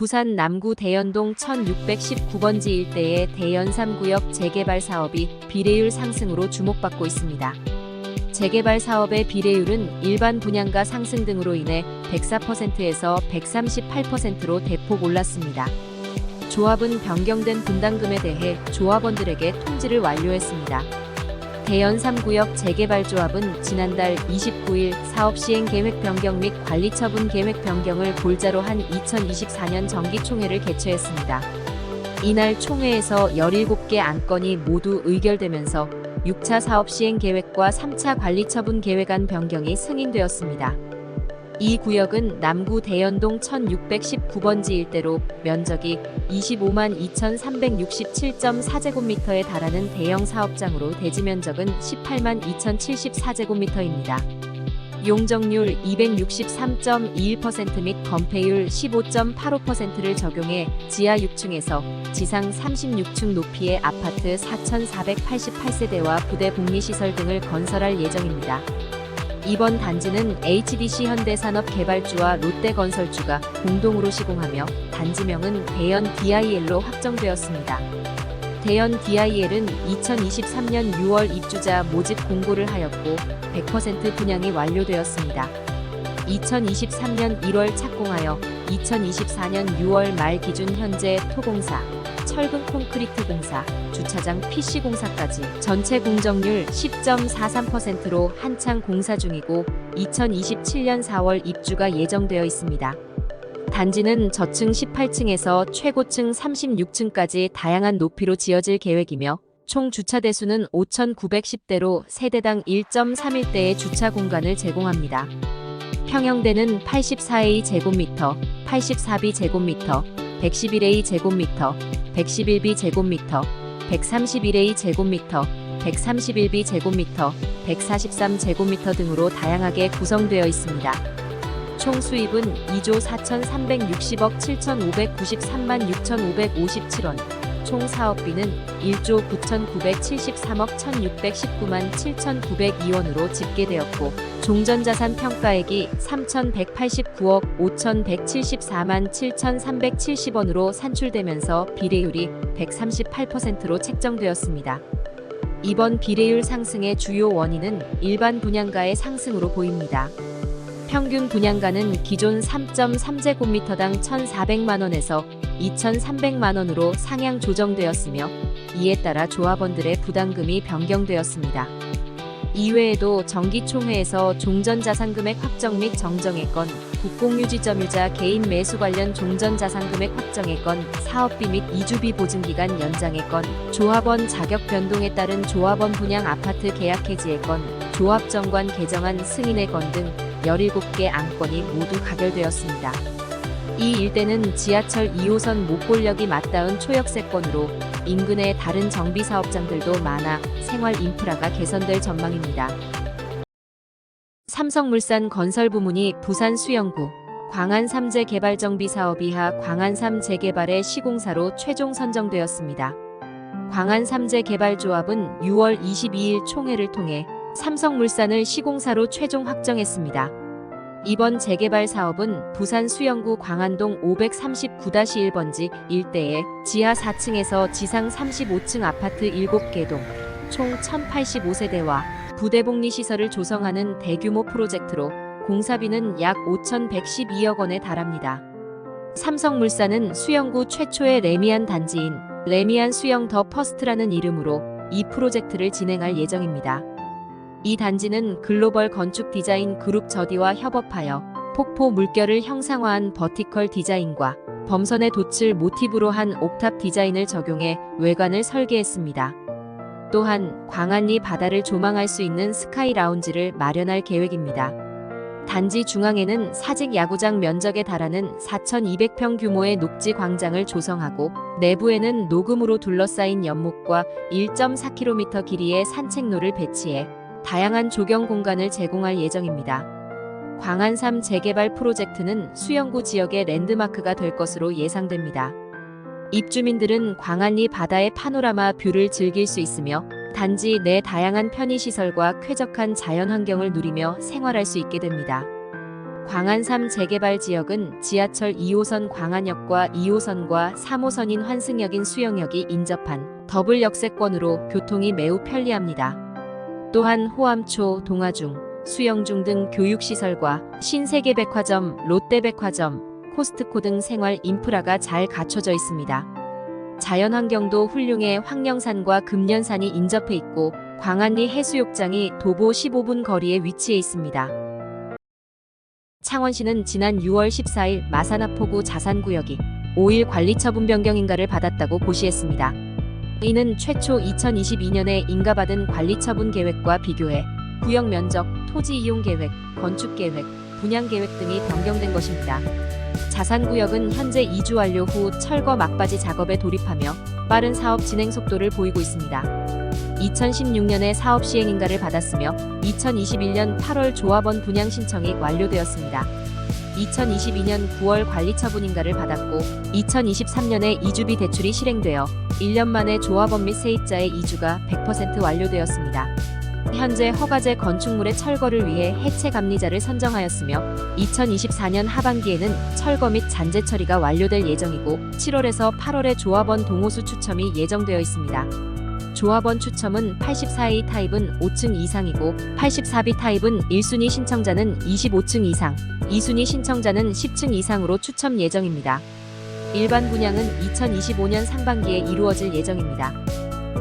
부산 남구 대연동 1619번지 일대의 대연 3구역 재개발 사업이 비례율 상승으로 주목받고 있습니다. 재개발 사업의 비례율은 일반 분양가 상승 등으로 인해 104%에서 138%로 대폭 올랐습니다. 조합은 변경된 분담금에 대해 조합원들에게 통지를 완료했습니다. 대연 3구역 재개발 조합은 지난달 29일 사업 시행 계획 변경 및 관리 처분 계획 변경을 골자로 한 2024년 정기 총회를 개최했습니다. 이날 총회에서 17개 안건이 모두 의결되면서 6차 사업 시행 계획과 3차 관리 처분 계획안 변경이 승인되었습니다. 이 구역은 남구 대연동 1619번지 일대로 면적이 25만 2367.4제곱미터에 달하는 대형 사업장으로 대지 면적은 18만 2074제곱미터입니다. 용적률 263.21%및 건폐율 15.85%를 적용해 지하 6층에서 지상 36층 높이의 아파트 4,488세대와 부대 복리시설 등을 건설할 예정입니다. 이번 단지는 HDC 현대산업개발주와 롯데건설주가 공동으로 시공하며 단지명은 대연 DIL로 확정되었습니다. 대연 DIL은 2023년 6월 입주자 모집 공고를 하였고 100% 분양이 완료되었습니다. 2023년 1월 착공하여 2024년 6월 말 기준 현재 토공사, 철근 콘크리트 공사, 주차장 PC 공사까지 전체 공정률 10.43%로 한창 공사 중이고 2027년 4월 입주가 예정되어 있습니다. 단지는 저층 18층에서 최고층 36층까지 다양한 높이로 지어질 계획이며 총 주차 대수는 5,910대로 세대당 1.31대의 주차 공간을 제공합니다. 평형대는 84A 제곱미터, 84B 제곱미터, 111A 제곱미터, 111B 제곱미터, 131A 제곱미터, 131B 제곱미터, 143 제곱미터 등으로 다양하게 구성되어 있습니다. 총 수입은 2조 4,360억 7,593만 6,557원, 총 사업비는 1조 9,973억 1,619만 7,902원으로 집계되었고, 종전자산 평가액이 3,189억 5,174만 7,370원으로 산출되면서 비례율이 138%로 책정되었습니다. 이번 비례율 상승의 주요 원인은 일반 분양가의 상승으로 보입니다. 평균 분양가는 기존 3.3제곱미터당 1,400만 원에서 2,300만 원으로 상향 조정되었으며 이에 따라 조합원들의 부담금이 변경되었습니다. 이외에도 정기총회에서 종전자산금액 확정 및 정정의 건, 국공유지점유자 개인 매수 관련 종전자산금액 확정의 건, 사업비 및 이주비 보증기간 연장의 건, 조합원 자격 변동에 따른 조합원 분양 아파트 계약 해지의 건, 조합정관 개정안 승인의 건 등 17개 안건이 모두 가결되었습니다. 이 일대는 지하철 2호선 목골역이 맞닿은 초역세권으로 인근의 다른 정비 사업장들도 많아 생활 인프라가 개선될 전망입니다. 삼성물산 건설 부문이 부산 수영구 광안 3재 개발 정비 사업 이하 광안 3 재개발의 시공사로 최종 선정되었습니다. 광안 3재 개발 조합은 6월 22일 총회를 통해 삼성물산을 시공사로 최종 확정했습니다. 이번 재개발 사업은 부산 수영구 광안동 539-1번지 일대에 지하 4층에서 지상 35층 아파트 7개 동, 총 1085세대와 부대복리 시설을 조성하는 대규모 프로젝트로 공사비는 약 5,112억 원에 달합니다. 삼성물산은 수영구 최초의 레미안 단지인 레미안 수영 더 퍼스트라는 이름으로 이 프로젝트를 진행할 예정입니다. 이 단지는 글로벌 건축 디자인 그룹 저디와 협업하여 폭포 물결을 형상화한 버티컬 디자인과 범선의 돛을 모티브로 한 옥탑 디자인을 적용해 외관을 설계했습니다. 또한 광안리 바다를 조망할 수 있는 스카이 라운지를 마련할 계획입니다. 단지 중앙에는 사직 야구장 면적에 달하는 4,200평 규모의 녹지 광장을 조성하고 내부에는 녹음으로 둘러싸인 연못과 1.4km 길이의 산책로를 배치해 다양한 조경 공간을 제공할 예정입니다. 광안3 재개발 프로젝트는 수영구 지역의 랜드마크가 될 것으로 예상됩니다. 입주민들은 광안리 바다의 파노라마 뷰를 즐길 수 있으며 단지 내 다양한 편의시설과 쾌적한 자연 환경을 누리며 생활할 수 있게 됩니다. 광안 3 재개발 지역은 지하철 2호선 광안역과 2호선과 3호선인 환승역인 수영역이 인접한 더블 역세권으로 교통이 매우 편리합니다. 또한 호암초, 동아중, 수영중 등 교육시설과 신세계백화점, 롯데백화점, 코스트코 등 생활 인프라가 잘 갖춰져 있습니다. 자연환경도 훌륭해 황령산과 금련산이 인접해 있고 광안리 해수욕장이 도보 15분 거리에 위치해 있습니다. 창원시는 지난 6월 14일 마산하포구 자산구역이 5일 관리처분 변경 인가를 받았다고 고시했습니다. 이는 최초 2022년에 인가받은 관리처분 계획과 비교해 구역 면적, 토지 이용 계획, 건축 계획, 분양 계획 등이 변경된 것입니다. 자산구역은 현재 이주 완료 후 철거 막바지 작업에 돌입하며 빠른 사업 진행 속도를 보이고 있습니다. 2016년에 사업 시행 인가를 받았으며 2021년 8월 조합원 분양 신청이 완료되었습니다. 2022년 9월 관리처분 인가를 받았고 2023년에 이주비 대출이 실행되어 1년 만에 조합원 및 세입자의 이주가 100% 완료되었습니다. 현재 허가제 건축물의 철거를 위해 해체 감리자를 선정하였으며 2024년 하반기에는 철거 및 잔재 처리가 완료될 예정이고 7월에서 8월에 조합원 동호수 추첨이 예정되어 있습니다. 조합원 추첨은 84A 타입은 5층 이상이고 84B 타입은 1순위 신청자는 25층 이상, 2순위 신청자는 10층 이상으로 추첨 예정입니다. 일반 분양은 2025년 상반기에 이루어질 예정입니다.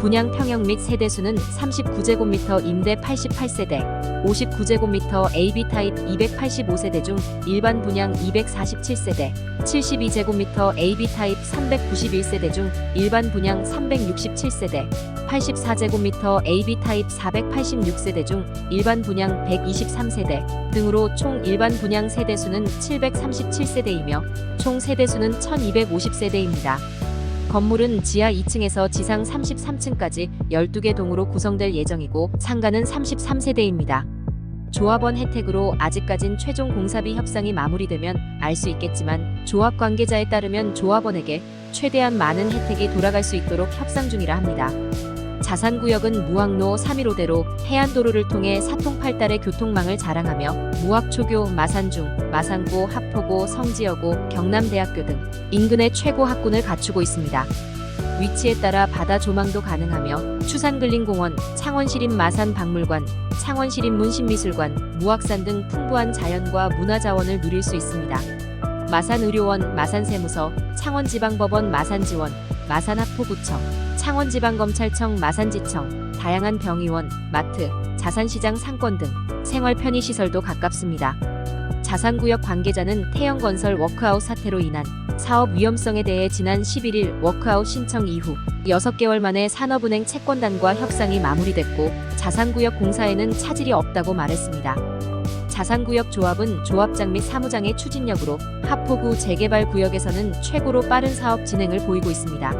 분양 평형 및 세대수는 39제곱미터 임대 88세대, 59제곱미터 AB 타입 285세대 중 일반 분양 247세대, 72제곱미터 AB 타입 391세대 중 일반 분양 367세대, 84제곱미터 AB 타입 486세대 중 일반 분양 123세대 등으로 총 일반 분양 세대수는 737세대이며 총 세대수는 1250세대입니다. 건물은 지하 2층에서 지상 33층까지 12개 동으로 구성될 예정이고 상가는 33세대입니다. 조합원 혜택으로 아직까진 최종 공사비 협상이 마무리되면 알 수 있겠지만 조합 관계자에 따르면 조합원에게 최대한 많은 혜택이 돌아갈 수 있도록 협상 중이라 합니다. 자산구역은 무학로 315대로 해안도로를 통해 사통팔달의 교통망을 자랑하며 무학초교, 마산중, 마산고, 하포고, 성지여고, 경남대학교 등 인근의 최고 학군을 갖추고 있습니다. 위치에 따라 바다 조망도 가능하며 추산근린공원, 창원시립 마산박물관, 창원시립 문신미술관, 무악산 등 풍부한 자연과 문화자원을 누릴 수 있습니다. 마산의료원, 마산세무서, 창원지방법원 마산지원, 마산학포구청, 창원지방검찰청 마산지청, 다양한 병의원, 마트, 자산시장 상권 등 생활 편의시설도 가깝습니다. 자산구역 관계자는 태영건설 워크아웃 사태로 인한 사업 위험성에 대해 지난 11일 워크아웃 신청 이후 6개월 만에 산업은행 채권단과 협상이 마무리됐고 자산구역 공사에는 차질이 없다고 말했습니다. 자산구역 조합은 조합장 및 사무장의 추진력으로 하포구 재개발 구역에서는 최고로 빠른 사업 진행을 보이고 있습니다.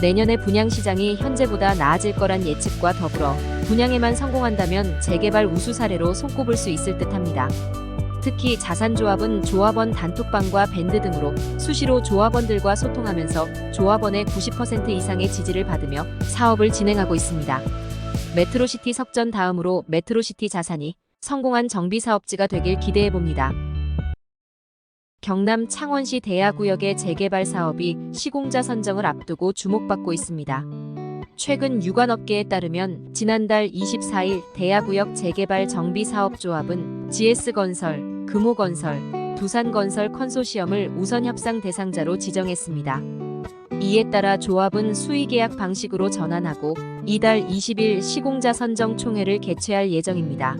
내년에 분양 시장이 현재보다 나아질 거란 예측과 더불어 분양에만 성공한다면 재개발 우수 사례로 손꼽을 수 있을 듯 합니다. 특히 자산조합은 조합원 단톡방과 밴드 등으로 수시로 조합원들과 소통하면서 조합원의 90% 이상의 지지를 받으며 사업을 진행하고 있습니다. 메트로시티 석전 다음으로 메트로시티 자산이 성공한 정비 사업지가 되길 기대해 봅니다. 경남 창원시 대야구역의 재개발 사업이 시공자 선정을 앞두고 주목받고 있습니다. 최근 유관업계에 따르면 지난달 24일 대야구역 재개발 정비사업조합은 GS건설, 금호건설, 두산건설 컨소시엄을 우선 협상 대상자로 지정했습니다. 이에 따라 조합은 수의계약 방식으로 전환하고 이달 20일 시공자 선정 총회를 개최할 예정입니다.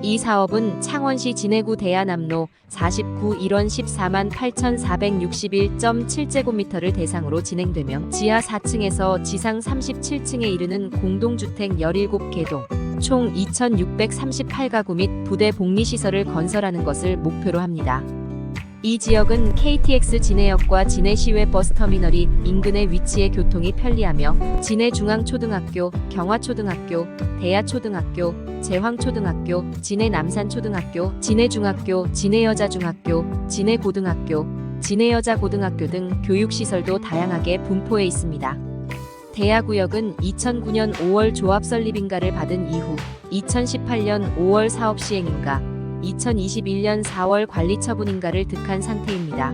이 사업은 창원시 진해구 대야남로 49 1원 14만 8,461.7제곱미터를 대상으로 진행되며 지하 4층에서 지상 37층에 이르는 공동주택 17개 동, 총 2,638가구 및 부대 복리시설을 건설하는 것을 목표로 합니다. 이 지역은 KTX 진해역과 진해시외 버스터미널이 인근에 위치해 교통이 편리하며 진해중앙초등학교, 경화초등학교, 대야초등학교, 제황초등학교, 진해남산초등학교, 진해중학교, 진해여자중학교, 진해고등학교, 진해여자고등학교 등 교육시설도 다양하게 분포해 있습니다. 대야구역은 2009년 5월 조합 설립인가를 받은 이후 2018년 5월 사업 시행인가, 2021년 4월 관리 처분인가를 득한 상태입니다.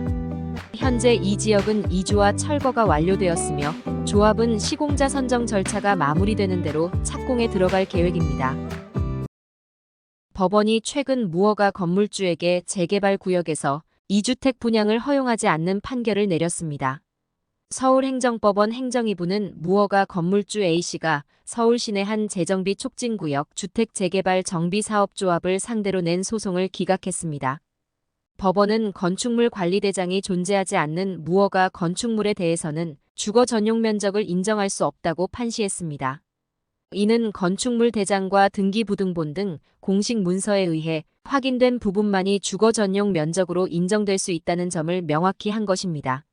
현재 이 지역은 이주와 철거가 완료되었으며 조합은 시공자 선정 절차가 마무리되는 대로 착공에 들어갈 계획입니다. 법원이 최근 무허가 건물주에게 재개발 구역에서 2주택 분양을 허용하지 않는 판결을 내렸습니다. 서울행정법원 행정이부는 무허가 건물주 A씨가 서울 시내 한 재정비 촉진구역 주택 재개발 정비사업조합을 상대로 낸 소송을 기각했습니다. 법원은 건축물 관리대장이 존재하지 않는 무허가 건축물에 대해서는 주거 전용 면적을 인정할 수 없다고 판시했습니다. 이는 건축물 대장과 등기부등본 등 공식 문서에 의해 확인된 부분만이 주거 전용 면적으로 인정될 수 있다는 점을 명확히 한 것입니다.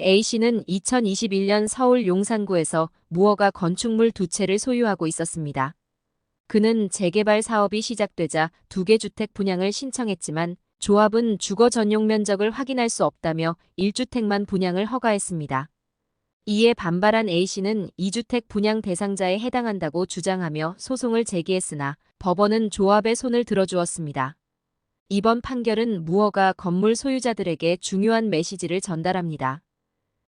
A씨는 2021년 서울 용산구에서 무허가 건축물 두 채를 소유하고 있었습니다. 그는 재개발 사업이 시작되자 두 개 주택 분양을 신청했지만 조합은 주거 전용 면적을 확인할 수 없다며 1주택만 분양을 허가했습니다. 이에 반발한 A씨는 2주택 분양 대상자에 해당한다고 주장하며 소송을 제기했으나 법원은 조합의 손을 들어주었습니다. 이번 판결은 무허가 건물 소유자들에게 중요한 메시지를 전달합니다.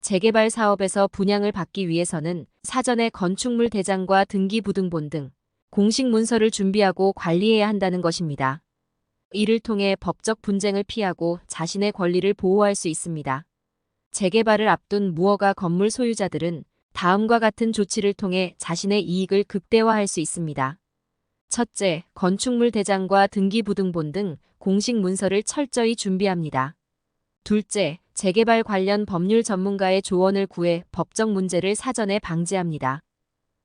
재개발 사업에서 분양을 받기 위해서는 사전에 건축물 대장과 등기부등본 등 공식 문서를 준비하고 관리해야 한다는 것입니다. 이를 통해 법적 분쟁을 피하고 자신의 권리를 보호할 수 있습니다. 재개발을 앞둔 무허가 건물 소유자들은 다음과 같은 조치를 통해 자신의 이익을 극대화할 수 있습니다. 첫째, 건축물 대장과 등기부등본 등 공식 문서를 철저히 준비합니다. 둘째, 재개발 관련 법률 전문가의 조언을 구해 법적 문제를 사전에 방지합니다.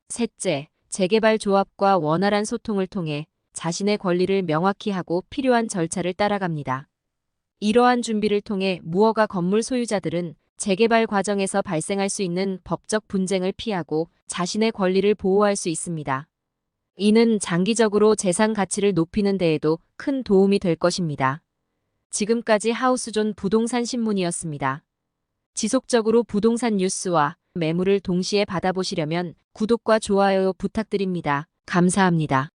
셋째, 재개발 조합과 원활한 소통을 통해 자신의 권리를 명확히 하고 필요한 절차를 따라갑니다. 이러한 준비를 통해 무허가 건물 소유자들은 재개발 과정에서 발생할 수 있는 법적 분쟁을 피하고 자신의 권리를 보호할 수 있습니다. 이는 장기적으로 재산 가치를 높이는 데에도 큰 도움이 될 것입니다. 지금까지 하우스존 부동산 신문이었습니다. 지속적으로 부동산 뉴스와 매물을 동시에 받아보시려면 구독과 좋아요 부탁드립니다. 감사합니다.